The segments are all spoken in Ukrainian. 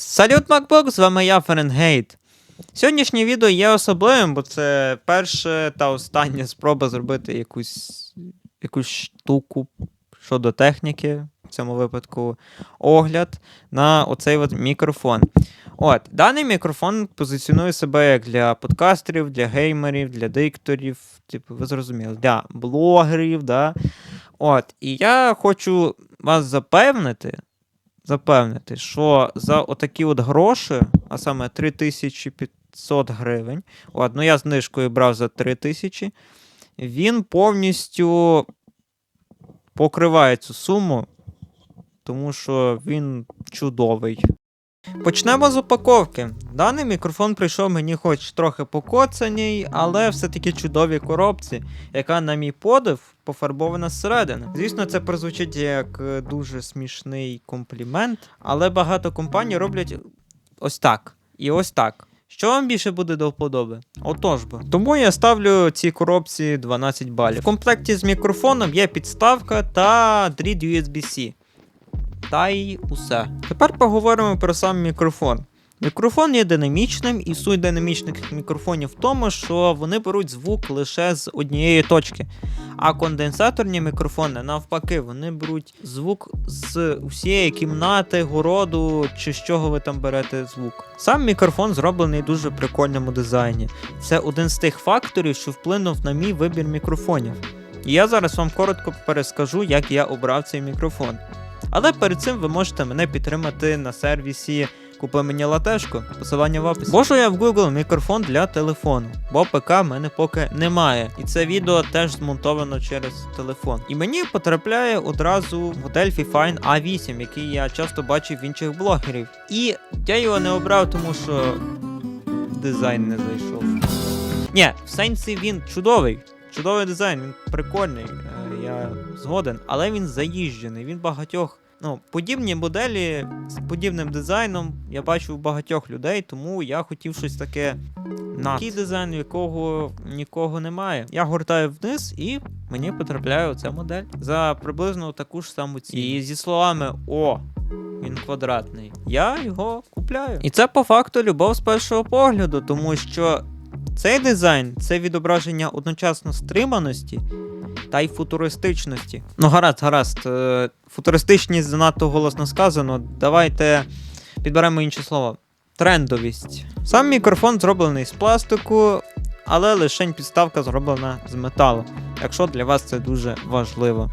Салют, MacBook, з вами я, Фаренгейт. Сьогоднішнє відео є особливим, бо це перша та остання спроба зробити якусь, якусь штуку щодо техніки, в цьому випадку огляд на оцей от мікрофон. От, даний мікрофон позиціонує себе як для подкастерів, для геймерів, для дикторів, типу, ви зрозуміли, для блогерів, да. От, і я хочу вас запевнити, запевнити, що за отакі от гроші, а саме 3500 гривень, от, ну я знижкою брав за 3000, він повністю покриває цю суму, тому що він чудовий. Почнемо з упаковки. Даний мікрофон прийшов мені хоч трохи покоцаній, але все-таки чудовій коробці, яка, на мій подив, пофарбована зсередини. Звісно, це прозвучить як е, дуже смішний комплімент, але багато компаній роблять ось так і ось так. Що вам більше буде до вподоби? Отож би. Тому я ставлю цій коробці 12 балів. В комплекті з мікрофоном є підставка та дріт USB-C. Та й усе. Тепер поговоримо про сам мікрофон. Мікрофон є динамічним, і суть динамічних мікрофонів в тому, що вони беруть звук лише з однієї точки. А конденсаторні мікрофони, навпаки, вони беруть звук з усієї кімнати, городу чи з чого ви там берете звук. Сам мікрофон зроблений дуже прикольному дизайні. Це один з тих факторів, що вплинув на мій вибір мікрофонів. І я зараз вам коротко перескажу, як я обрав цей мікрофон. Але перед цим ви можете мене підтримати на сервісі Купи мені латешку, посилання в описі. Бо я в Google мікрофон для телефону, бо ПК в мене поки немає. І це відео теж змонтовано через телефон. І мені потрапляє одразу модель Fifine A8, який я часто бачив в інших блогерів. І я його не обрав, тому що дизайн не зайшов. Ні, в сенсі він чудовий. Чудовий дизайн, він прикольний, е, я згоден, але він заїжджений. Він багатьох. Ну, подібні моделі з подібним дизайном я бачу у багатьох людей, тому я хотів щось таке на такий дизайн, якого нікого немає. Я гортаю вниз і мені потрапляє оця модель за приблизно таку ж саму ціну. І зі словами О, він квадратний. Я його купляю. І це по факту любов з першого погляду, тому що цей дизайн це відображення одночасно стриманості та й футуристичності. Ну, гаразд, гаразд. е, Футуристичність занадто голосно сказано. Давайте підберемо інше слово. Трендовість. Сам мікрофон зроблений з пластику, але лише підставка зроблена з металу, якщо для вас це дуже важливо.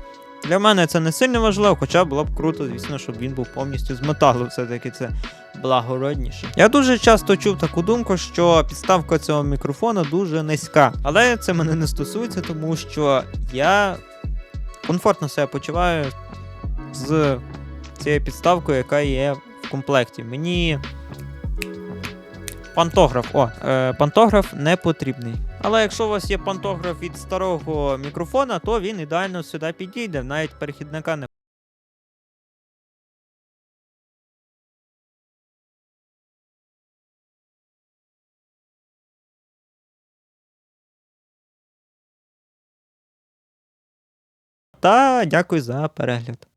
Для мене це не сильно важливо, хоча було б круто, звісно, щоб він був повністю з металу, все-таки це благородніше. Я дуже часто чув таку думку, що підставка цього мікрофона дуже низька. Але це мене не стосується, тому що я комфортно себе почуваю з цією підставкою, яка є в комплекті. Мені пантограф, о, е, пантограф не потрібний. Але якщо у вас є пантограф від старого мікрофона, то він ідеально сюди підійде, навіть перехідника не. Та дякую за перегляд.